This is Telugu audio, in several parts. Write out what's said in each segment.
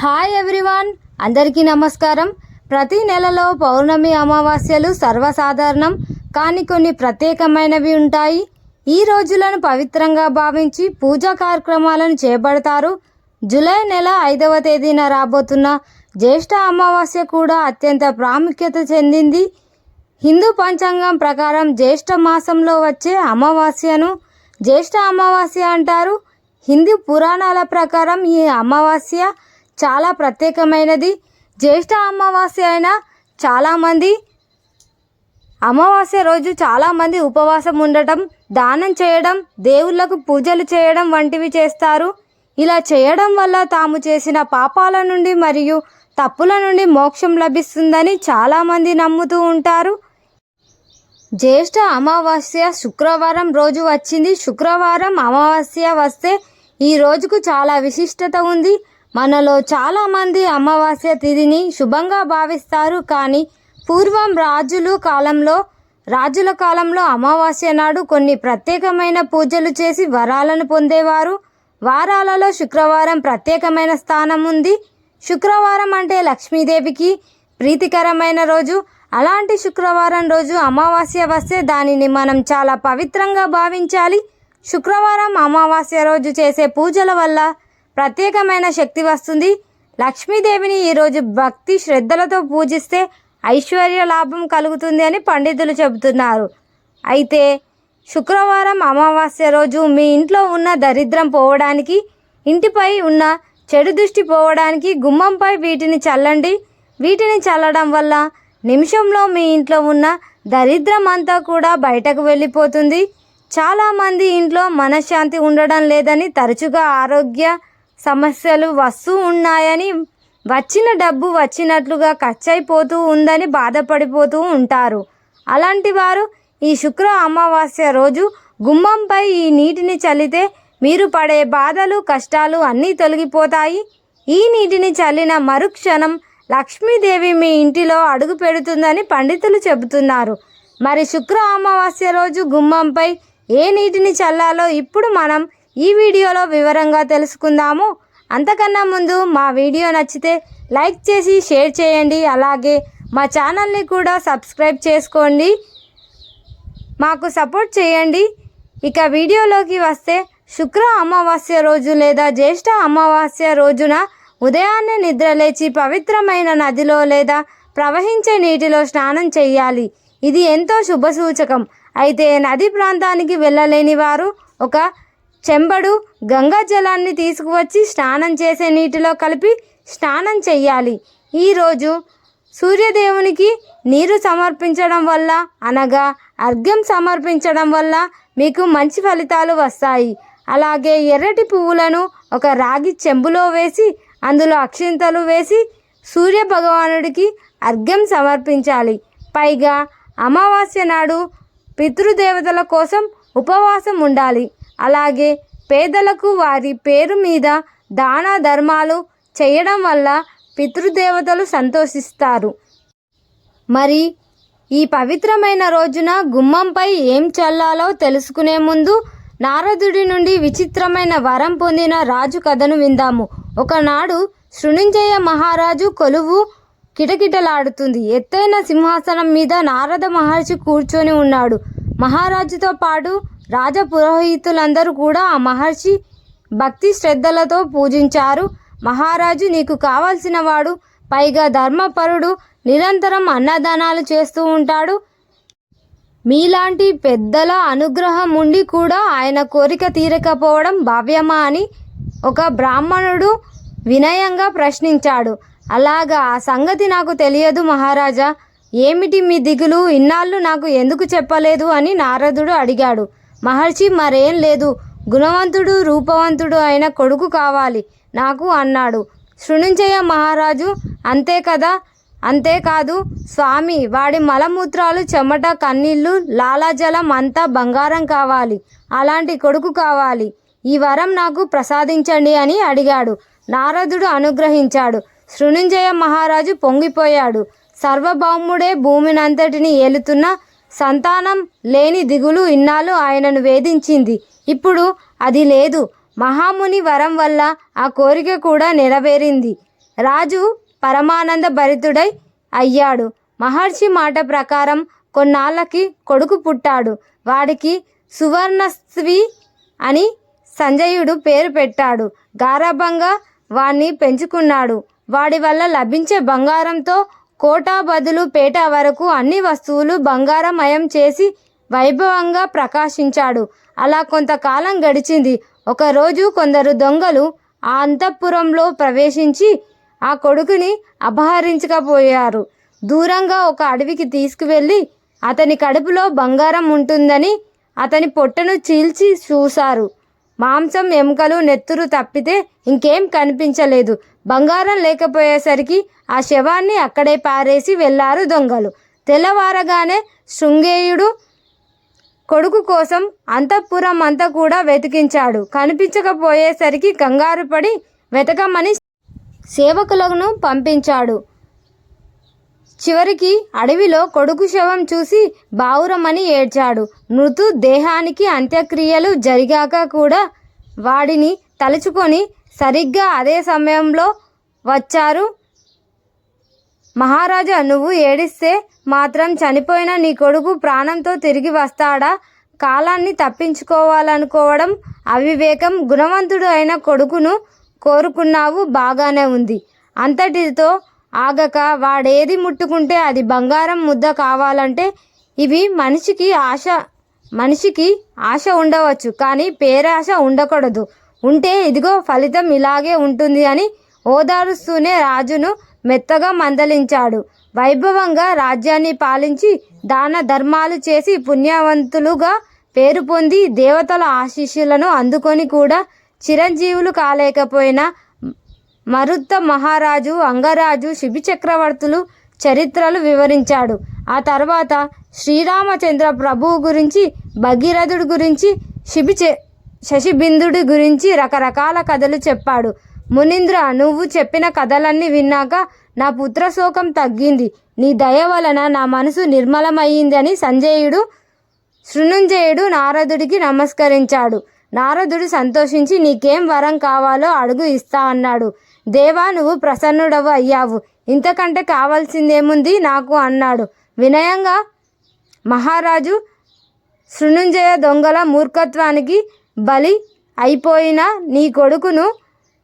హాయ్ ఎవ్రీవాన్ అందరికీ నమస్కారం. ప్రతి నెలలో పౌర్ణమి అమావాస్యలు సర్వసాధారణం కానీ కొన్ని ప్రత్యేకమైనవి ఉంటాయి. ఈ రోజులను పవిత్రంగా భావించి పూజా కార్యక్రమాలను చేపడతారు. జూలై నెల ఐదవ తేదీన రాబోతున్న జ్యేష్ఠ అమావాస్య కూడా అత్యంత ప్రాముఖ్యత చెందింది. హిందూ పంచాంగం ప్రకారం జ్యేష్ఠ మాసంలో వచ్చే అమావాస్యను జ్యేష్ఠ అమావాస్య అంటారు. హిందూ పురాణాల ప్రకారం ఈ అమావాస్య చాలా ప్రత్యేకమైనది. జ్యేష్ఠ అమావాస్య అయినా చాలామంది అమావాస్య రోజు చాలామంది ఉపవాసం ఉండటం దానం చేయడం దేవుళ్ళకు పూజలు చేయడం వంటివి చేస్తారు. ఇలా చేయడం వల్ల తాము చేసిన పాపాల నుండి మరియు తప్పుల నుండి మోక్షం లభిస్తుందని చాలామంది నమ్ముతూ ఉంటారు. జ్యేష్ఠ అమావాస్య శుక్రవారం రోజు వచ్చింది. శుక్రవారం అమావాస్య వస్తే ఈ రోజుకు చాలా విశిష్టత ఉంది. మనలో చాలామంది అమావాస్య తిథిని శుభంగా భావిస్తారు కానీ పూర్వం రాజులు కాలంలో రాజుల కాలంలో అమావాస్య నాడు కొన్ని ప్రత్యేకమైన పూజలు చేసి వరాలను పొందేవారు. వారాలలో శుక్రవారం ప్రత్యేకమైన స్థానం ఉంది. శుక్రవారం అంటే లక్ష్మీదేవికి ప్రీతికరమైన రోజు. అలాంటి శుక్రవారం రోజు అమావాస్య వస్తే దానిని మనం చాలా పవిత్రంగా భావించాలి. శుక్రవారం అమావాస్య రోజు చేసే పూజల వల్ల ప్రత్యేకమైన శక్తి వస్తుంది. లక్ష్మీదేవిని ఈరోజు భక్తి శ్రద్ధలతో పూజిస్తే ఐశ్వర్య లాభం కలుగుతుంది అని పండితులు చెబుతున్నారు. అయితే శుక్రవారం అమావాస్య రోజు మీ ఇంట్లో ఉన్న దరిద్రం పోవడానికి ఇంటిపై ఉన్న చెడు దృష్టి పోవడానికి గుమ్మంపై వీటిని చల్లండి. వీటిని చల్లడం వల్ల నిమిషంలో మీ ఇంట్లో ఉన్న దరిద్రం అంతా కూడా బయటకు వెళ్ళిపోతుంది. చాలామంది ఇంట్లో మనశ్శాంతి ఉండడం లేదని తరచుగా ఆరోగ్య సమస్యలు వస్తూ ఉన్నాయని వచ్చిన డబ్బు వచ్చినట్లుగా ఖర్చయిపోతూ ఉందని బాధపడిపోతూ ఉంటారు. అలాంటి వారు ఈ శుక్ర అమావాస్య రోజు గుమ్మంపై ఈ నీటిని చల్లితే మీరు పడే బాధలు కష్టాలు అన్నీ తొలగిపోతాయి. ఈ నీటిని చల్లిన మరుక్షణం లక్ష్మీదేవి మీ ఇంటిలో అడుగు పెడుతుందని పండితులు చెబుతున్నారు. మరి శుక్ర అమావాస్య రోజు గుమ్మంపై ఏ నీటిని చల్లాలో ఇప్పుడు మనం ఈ వీడియోలో వివరంగా తెలుసుకుందాము. అంతకన్నా ముందు మా వీడియో నచ్చితే లైక్ చేసి షేర్ చేయండి. అలాగే మా ఛానల్ని కూడా సబ్స్క్రైబ్ చేసుకోండి. మాకు సపోర్ట్ చేయండి. ఇక వీడియోలోకి వస్తే శుక్ర అమావాస్య రోజు లేదా జ్యేష్ఠ అమావాస్య రోజున ఉదయాన్నే నిద్రలేచి పవిత్రమైన నదిలో లేదా ప్రవహించే నీటిలో స్నానం చేయాలి. ఇది ఎంతో శుభ సూచకం అయితే నది ప్రాంతానికి వెళ్ళలేని వారు ఒక చెంబడు గంగా జలాన్ని తీసుకువచ్చి స్నానం చేసే నీటిలో కలిపి స్నానం చెయ్యాలి. ఈరోజు సూర్యదేవునికి నీరు సమర్పించడం వల్ల అనగా అర్ఘ్యం సమర్పించడం వల్ల మీకు మంచి ఫలితాలు వస్తాయి. అలాగే ఎర్రటి పువ్వులను ఒక రాగి చెంబులో వేసి అందులో అక్షింతలు వేసి సూర్య భగవానుడికి అర్ఘ్యం సమర్పించాలి. పైగా అమావాస్య నాడు పితృదేవతల కోసం ఉపవాసం ఉండాలి. అలాగే పేదలకు వారి పేరు మీద దాన ధర్మాలు చేయడం వల్ల పితృదేవతలు సంతోషిస్తారు. మరి ఈ పవిత్రమైన రోజున గుమ్మంపై ఏం చల్లాలో తెలుసుకునే ముందు నారదుడి నుండి విచిత్రమైన వరం పొందిన రాజు కథను విందాము. ఒకనాడు శృణుంజయ మహారాజు కొలువు కిటకిటలాడుతుంది. ఎత్తైన సింహాసనం మీద నారద మహర్షి కూర్చొని ఉన్నాడు. మహారాజుతో పాటు రాజ పురోహితులందరూ కూడా ఆ మహర్షి భక్తి శ్రద్ధలతో పూజించారు. మహారాజు నీకు కావలసిన వాడు పైగా ధర్మపరుడు నిరంతరం అన్నదానాలు చేస్తూ ఉంటాడు. మీలాంటి పెద్దల అనుగ్రహం ఉండి కూడా ఆయన కోరిక తీరకపోవడం భావ్యమా? అని ఒక బ్రాహ్మణుడు వినయంగా ప్రశ్నించాడు. అలాగా ఆ సంగతి నాకు తెలియదు మహారాజా. ఏమిటి మీ దిగులు? ఇన్నాళ్ళు నాకు ఎందుకు చెప్పలేదు? అని నారదుడు అడిగాడు. మహర్షి మరేం లేదు. గుణవంతుడు రూపవంతుడు అయిన కొడుకు కావాలి. నాకు అన్నాడు. శృణుంజయ మహారాజు అంతే కదా? అంతేకాదు స్వామి వాడి మలమూత్రాలు చెమట కన్నీళ్ళు లాలాజలం అంతా బంగారం కావాలి. అలాంటి కొడుకు కావాలి. ఈ వరం నాకు ప్రసాదించండి అని అడిగాడు. నారదుడు అనుగ్రహించాడు. శృణుంజయ మహారాజు పొంగిపోయాడు. సర్వభౌముడే భూమినంతటిని ఏలుతున్న సంతానం లేని దిగులు ఇన్నాళ్ళు ఆయనను వేధించింది. ఇప్పుడు అది లేదు. మహాముని వరం వల్ల ఆ కోరిక కూడా నెరవేరింది. రాజు పరమానంద భరితుడై అయ్యాడు. మహర్షి మాట ప్రకారం కొన్నాళ్ళకి కొడుకు పుట్టాడు. వాడికి సువర్ణస్వి అని సంజయుడు పేరు పెట్టాడు. గారాభంగా వాణ్ణి పెంచుకున్నాడు. వాడి వల్ల లభించే బంగారంతో కోట బదులు పేట వరకు అన్ని వస్తువులు బంగారమయం చేసి వైభవంగా ప్రకాశించాడు. అలా కొంతకాలం గడిచింది. ఒకరోజు కొందరు దొంగలు ఆ అంతఃపురంలో ప్రవేశించి ఆ కొడుకుని అపహరించకపోయారు. దూరంగా ఒక అడవికి తీసుకువెళ్ళి అతని కడుపులో బంగారం ఉంటుందని అతని పొట్టను చీల్చి చూశారు. మాంసం ఎముకలు నెత్తురు తప్పితే ఇంకేం కనిపించలేదు. బంగారం లేకపోయేసరికి ఆ శవాన్ని అక్కడే పారేసి వెళ్ళారు దొంగలు. తెల్లవారగానే శృంగేయుడు కొడుకు కోసం అంతఃపురం అంతా కూడా వెతికించాడు. కనిపించకపోయేసరికి కంగారు పడి వెతకమని సేవకులను పంపించాడు. చివరికి అడవిలో కొడుకు శవం చూసి బావురమని ఏడ్చాడు. మృతు దేహానికి అంత్యక్రియలు జరిగాక కూడా వాడిని తలుచుకొని సరిగ్గా అదే సమయంలో వచ్చారు. మహారాజా నువ్వు ఏడిస్తే మాత్రం చనిపోయిన నీ కొడుకు ప్రాణంతో తిరిగి వస్తాడా? కాలాన్ని తప్పించుకోవాలనుకోవడం అవివేకం. గుణవంతుడు అయిన కొడుకును కోరుకున్నావు బాగానే ఉంది. అంతటితో ఆగక. వాడేది ముట్టుకుంటే అది బంగారం ముద్ద కావాలంటే ఇవి మనిషికి ఆశ మనిషికి ఆశ ఉండవచ్చు కానీ పేరాశ ఉండకూడదు. ఉంటే ఇదిగో ఫలితం ఇలాగే ఉంటుంది అని ఓదారుస్తూనే రాజును మెత్తగా మందలించాడు. వైభవంగా రాజ్యాన్ని పాలించి దాన ధర్మాలు చేసి పుణ్యవంతులుగా పేరు పొంది దేవతల ఆశీస్సులను అందుకొని కూడా చిరంజీవులు కాలేకపోయినా మరుత్త మహారాజు అంగరాజు శిబి చక్రవర్తులు చరిత్రలు వివరించాడు. ఆ తర్వాత శ్రీరామచంద్ర ప్రభువు గురించి భగీరథుడి గురించి శిబి చె శశిబిందుడి గురించి రకరకాల కథలు చెప్పాడు. మునీంద్ర నువ్వు చెప్పిన కథలన్నీ విన్నాక నా పుత్రశోకం తగ్గింది. నీ దయ వలన నా మనసు నిర్మలమయ్యింది అని సంజయుడు శృణుంజయుడు నారదుడికి నమస్కరించాడు. నారదుడు సంతోషించి నీకేం వరం కావాలో అడుగు ఇస్తా అన్నాడు. దేవా నువ్వు ప్రసన్నుడవు అయ్యావు. ఇంతకంటే కావాల్సిందేముంది నాకు అన్నాడు. వినయంగా మహారాజు శృణుంజయ దొంగల మూర్ఖత్వానికి బలి అయిపోయిన నీ కొడుకును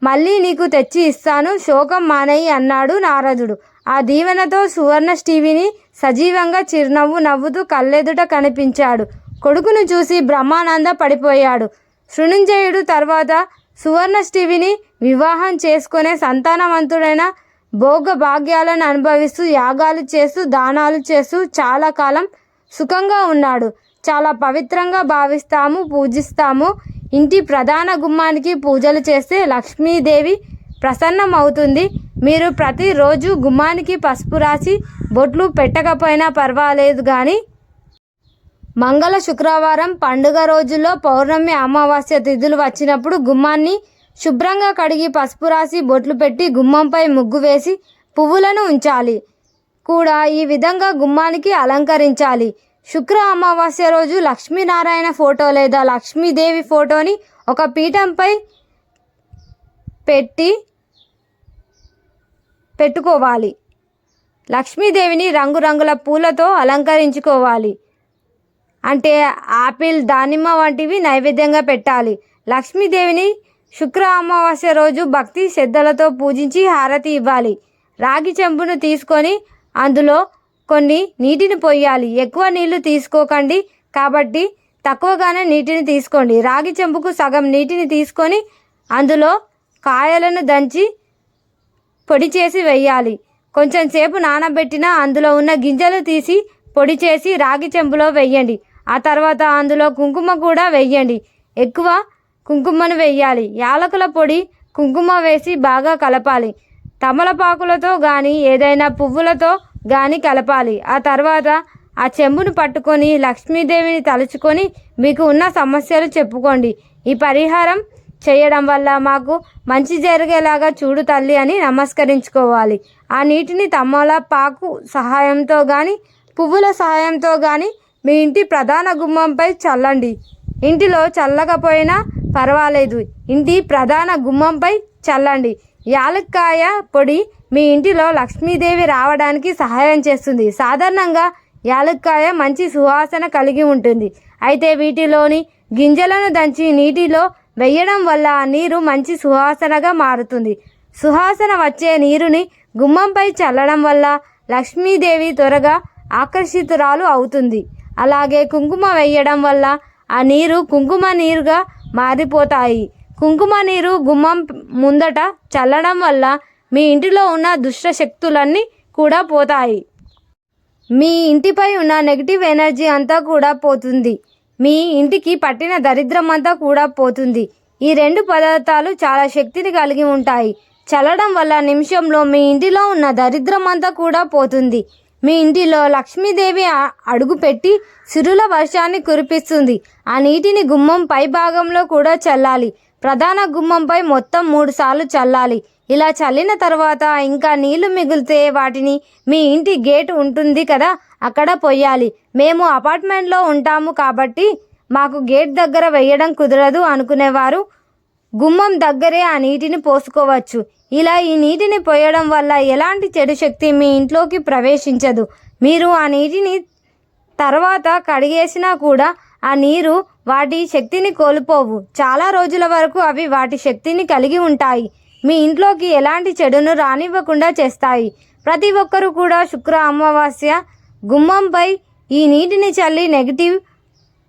మళ్ళీ నీకు తెచ్చి ఇస్తాను. శోకం మానయ్యి అన్నాడు నారదుడు. ఆ దీవెనతో సువర్ణ స్టీవిని సజీవంగా చిరునవ్వు నవ్వుతూ కళ్ళెదుట కనిపించాడు. కొడుకును చూసి బ్రహ్మానంద పడిపోయాడు. శృణుంజయుడు తర్వాత సువర్ణ స్టీవిని వివాహం చేసుకునే సంతానవంతుడైన భోగ భాగ్యాలను అనుభవిస్తూ యాగాలు చేస్తూ దానాలు చేస్తూ చాలా కాలం సుఖంగా ఉన్నాడు. చాలా పవిత్రంగా భావిస్తాము పూజిస్తాము. ఇంటి ప్రధాన గుమ్మానికి పూజలు చేస్తే లక్ష్మీదేవి ప్రసన్నం అవుతుంది మీరు ప్రతిరోజు గుమ్మానికి పసుపు రాసి బొట్లు పెట్టకపోయినా పర్వాలేదు కానీ మంగళ శుక్రవారం పండుగ రోజుల్లో పౌర్ణమి అమావాస్య తిథులు వచ్చినప్పుడు గుమ్మాన్ని శుభ్రంగా కడిగి పసుపు రాసి బొట్లు పెట్టి గుమ్మంపై ముగ్గు వేసి పువ్వులను ఉంచాలి. కూడా ఈ విధంగా గుమ్మానికి అలంకరించాలి. శుక్ర అమావాస్య రోజు లక్ష్మీనారాయణ ఫోటో లేదా లక్ష్మీదేవి ఫోటోని ఒక పీఠంపై పెట్టి పెట్టుకోవాలి. లక్ష్మీదేవిని రంగురంగుల పూలతో అలంకరించుకోవాలి. అంటే ఆపిల్ దానిమ్మ వంటివి నైవేద్యంగా పెట్టాలి. లక్ష్మీదేవిని శుక్ర అమావాస్య రోజు భక్తి శ్రద్ధలతో పూజించి హారతి ఇవ్వాలి. రాగి చెంబును తీసుకొని అందులో కొన్ని నీటిని పోయాలి ఎక్కువ నీళ్ళు తీసుకోకండి. కాబట్టి తక్కువగానే నీటిని తీసుకోండి. రాగి చెంబుకు సగం నీటిని తీసుకొని అందులో కాయలను దంచి పొడి చేసి వేయాలి. కొంచెం సేపు నానబెట్టిన అందులో ఉన్న గింజలు తీసి పొడి చేసి రాగి చెంబులో వెయ్యండి ఆ తర్వాత అందులో కుంకుమ కూడా వెయ్యండి ఎక్కువ కుంకుమను వెయ్యాలి యాలకుల పొడి కుంకుమ వేసి బాగా కలపాలి. తమలపాకులతో కానీ ఏదైనా పువ్వులతో కానీ కలపాలి. ఆ తర్వాత ఆ చెంబును పట్టుకొని లక్ష్మీదేవిని తలుచుకొని మీకు ఉన్న సమస్యలు చెప్పుకోండి. ఈ పరిహారం చేయడం వల్ల మాకు మంచి జరిగేలాగా చూడు తల్లి అని నమస్కరించుకోవాలి. ఆ నీటిని తమలపాకు సహాయంతో కానీ పువ్వుల సహాయంతో కానీ మీ ఇంటి ప్రధాన గుమ్మంపై చల్లండి. ఇంటిలో చల్లకపోయినా పర్వాలేదు. ఇంటి ప్రధాన గుమ్మంపై చల్లండి. యాలక్కాయ పొడి మీ ఇంటిలో లక్ష్మీదేవి రావడానికి సహాయం చేస్తుంది. సాధారణంగా యాలక్కాయ మంచి సువాసన కలిగి ఉంటుంది. అయితే వీటిలోని గింజలను దంచి నీటిలో వేయడం వల్ల ఆ నీరు మంచి సువాసనగా మారుతుంది. సువాసన వచ్చే నీరుని గుమ్మంపై చల్లడం వల్ల లక్ష్మీదేవి త్వరగా ఆకర్షితురాలు అవుతుంది. అలాగే కుంకుమ వేయడం వల్ల ఆ నీరు కుంకుమ నీరుగా మారిపోతాయి. కుంకుమ నీరు గుమ్మం ముందట చల్లడం వల్ల మీ ఇంటిలో ఉన్న దుష్ట శక్తులన్నీ కూడా పోతాయి. మీ ఇంటిపై ఉన్న నెగిటివ్ ఎనర్జీ అంతా కూడా పోతుంది. మీ ఇంటికి పట్టిన దరిద్రం అంతా కూడా పోతుంది. ఈ రెండు పదార్థాలు చాలా శక్తిని కలిగి ఉంటాయి. చల్లడం వల్ల నిమిషంలో మీ ఇంటిలో ఉన్న దరిద్రం అంతా కూడా పోతుంది. మీ ఇంటిలో లక్ష్మీదేవి అడుగుపెట్టి సిరుల వర్షాన్ని కురిపిస్తుంది. ఆ నీటిని గుమ్మం పై భాగంలో కూడా చల్లాలి. ప్రధాన గుమ్మంపై మొత్తం మూడు సార్లు చల్లాలి. ఇలా చల్లిన తర్వాత ఇంకా నీళ్ళు మిగిలితే వాటిని మీ ఇంటి గేట్ ఉంటుంది కదా అక్కడ పొయ్యాలి. మేము అపార్ట్మెంట్లో ఉంటాము కాబట్టి మాకు గేట్ దగ్గర వేయడం కుదరదు అనుకునేవారు. గుమ్మం దగ్గరే ఆ నీటిని పోసుకోవచ్చు. ఇలా ఈ నీటిని పోయడం వల్ల ఎలాంటి చెడు శక్తి మీ ఇంట్లోకి ప్రవేశించదు. మీరు ఆ నీటిని తర్వాత కడిగేసినా కూడా ఆ నీరు వాటి శక్తిని కోల్పోవు. చాలా రోజుల వరకు అవి వాటి శక్తిని కలిగి ఉంటాయి. మీ ఇంట్లోకి ఎలాంటి చెడును రానివ్వకుండా చేస్తాయి. ప్రతి ఒక్కరూ కూడా శుక్ర అమావాస్య గుమ్మంపై ఈ నీటిని చల్లి నెగిటివ్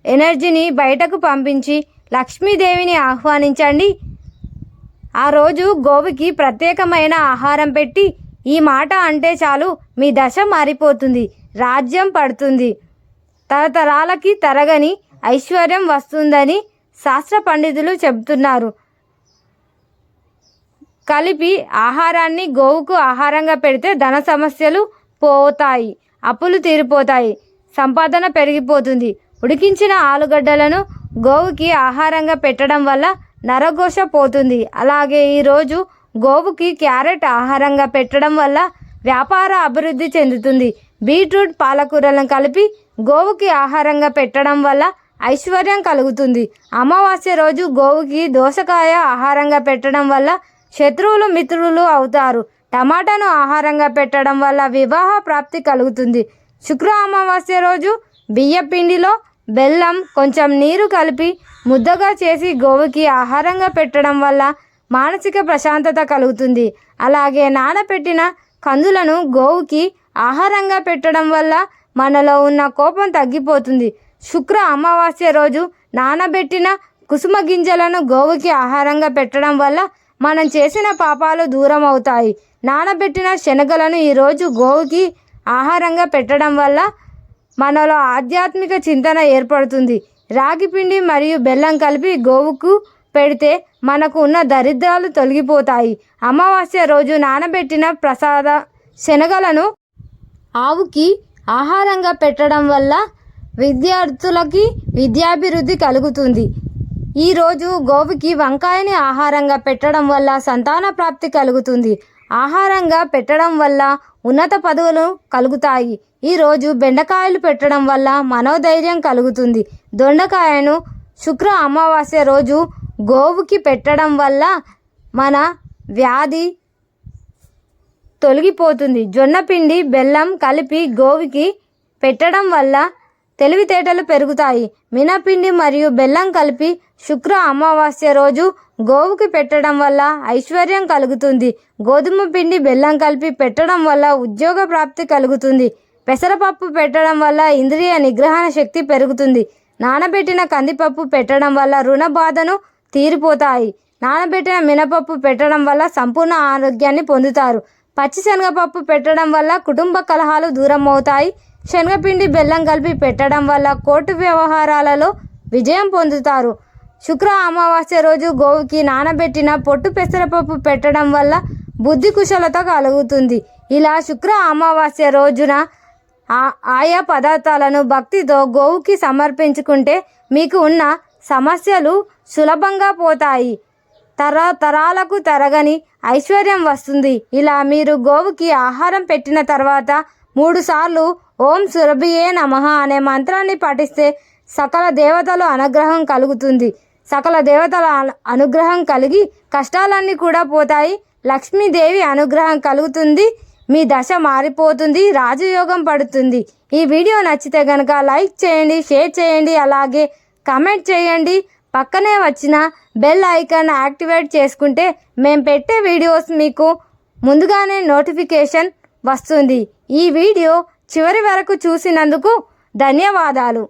ఎనర్జీని బయటకు పంపించి లక్ష్మీదేవిని ఆహ్వానించండి. ఆ రోజు గోవుకి ప్రత్యేకమైన ఆహారం పెట్టి ఈ మాట అంటే చాలు మీ దశ మారిపోతుంది. రాజ్యం పడుతుంది. తరతరాలకి తరగని ఐశ్వర్యం వస్తుందని శాస్త్ర పండితులు చెబుతున్నారు. కలిపి ఆహారాన్ని గోవుకు ఆహారంగా పెడితే ధన సమస్యలు పోతాయి అప్పులు తీరిపోతాయి సంపాదన పెరిగిపోతుంది. ఉడికించిన ఆలుగడ్డలను గోవుకి ఆహారంగా పెట్టడం వల్ల నరఘోష పోతుంది. అలాగే ఈరోజు గోవుకి క్యారెట్ ఆహారంగా పెట్టడం వల్ల వ్యాపార అభివృద్ధి చెందుతుంది. బీట్రూట్ పాలకూరలను కలిపి గోవుకి ఆహారంగా పెట్టడం వల్ల ఐశ్వర్యం కలుగుతుంది. అమావాస్య రోజు గోవుకి దోసకాయ ఆహారంగా పెట్టడం వల్ల శత్రువులు మిత్రులు అవుతారు. టమాటాను ఆహారంగా పెట్టడం వల్ల వివాహ ప్రాప్తి కలుగుతుంది. శుక్ర అమావాస్య రోజు బియ్య పిండిలో బెల్లం కొంచెం నీరు కలిపి ముద్దగా చేసి గోవుకి ఆహారంగా పెట్టడం వల్ల మానసిక ప్రశాంతత కలుగుతుంది. అలాగే నానబెట్టిన కందులను గోవుకి ఆహారంగా పెట్టడం వల్ల మనలో ఉన్న కోపం తగ్గిపోతుంది. శుక్ర అమావాస్య రోజు నానబెట్టిన కుసుమ గింజలను గోవుకి ఆహారంగా పెట్టడం వల్ల మనం చేసిన పాపాలు దూరం అవుతాయి. నానబెట్టిన శనగలను ఈరోజు గోవుకి ఆహారంగా పెట్టడం వల్ల మనలో ఆధ్యాత్మిక చింతన ఏర్పడుతుంది. రాగి పిండి మరియు బెల్లం కలిపి గోవుకు పెడితే మనకు ఉన్న దరిద్రాలు తొలగిపోతాయి. అమావాస్య రోజు నానబెట్టిన ప్రసాద శనగలను ఆవుకి ఆహారంగా పెట్టడం వల్ల విద్యార్థులకి విద్యాభివృద్ధి కలుగుతుంది. ఈరోజు గోవుకి వంకాయని ఆహారంగా పెట్టడం వల్ల సంతాన ప్రాప్తి కలుగుతుంది. ఆహారంగా పెట్టడం వల్ల ఉన్నత పదవులు కలుగుతాయి. ఈరోజు బెండకాయలు పెట్టడం వల్ల మనోధైర్యం కలుగుతుంది. దొండకాయను శుక్ర అమావాస్య రోజు గోవుకి పెట్టడం వల్ల మన వ్యాధి తొలగిపోతుంది. జొన్నపిండి బెల్లం కలిపి గోవుకి పెట్టడం వల్ల తెలివితేటలు పెరుగుతాయి. మినపిండి మరియు బెల్లం కలిపి శుక్ర అమావాస్య రోజు గోవుకి పెట్టడం వల్ల ఐశ్వర్యం కలుగుతుంది. గోధుమ పిండి బెల్లం కలిపి పెట్టడం వల్ల ఉద్యోగ ప్రాప్తి కలుగుతుంది. పెసరపప్పు పెట్టడం వల్ల ఇంద్రియ నిగ్రహణ శక్తి పెరుగుతుంది. నానబెట్టిన కందిపప్పు పెట్టడం వల్ల రుణ బాధను తీరిపోతాయి. నానబెట్టిన మినపప్పు పెట్టడం వల్ల సంపూర్ణ ఆరోగ్యాన్ని పొందుతారు. పచ్చిశనగపప్పు పెట్టడం వల్ల కుటుంబ కలహాలు దూరం అవుతాయి. శనగపిండి బెల్లం కలిపి పెట్టడం వల్ల కోర్టు వ్యవహారాలలో విజయం పొందుతారు. శుక్ర అమావాస్య రోజు గోవుకి నానబెట్టిన పొట్టు పెసరపప్పు పెట్టడం వల్ల బుద్ధి కుశలత కలుగుతుంది. ఇలా శుక్ర అమావాస్య రోజున ఆ- ఆయా పదార్థాలను భక్తితో గోవుకి సమర్పించుకుంటే మీకు ఉన్న సమస్యలు సులభంగా పోతాయి. తరతరాలకు తరగని ఐశ్వర్యం వస్తుంది. ఇలా మీరు గోవుకి ఆహారం పెట్టిన తర్వాత మూడుసార్లు ఓం సురభియే నమః అనే మంత్రాన్ని పఠిస్తే సకల దేవతల అనుగ్రహం కలుగుతుంది. సకల దేవతల అనుగ్రహం కలిగి కష్టాలన్నీ కూడా పోతాయి. లక్ష్మీదేవి అనుగ్రహం కలుగుతుంది. మీ దశ మారిపోతుంది. రాజయోగం పడుతుంది. ఈ వీడియో నచ్చితే కనుక లైక్ చేయండి షేర్ చేయండి అలాగే కమెంట్ చేయండి. పక్కనే వచ్చిన బెల్ ఐకాన్ యాక్టివేట్ చేసుకుంటే మేము పెట్టే వీడియోస్ మీకు ముందుగానే నోటిఫికేషన్ వస్తుంది. ఈ వీడియో చివరి వరకు చూసినందుకు ధన్యవాదాలు.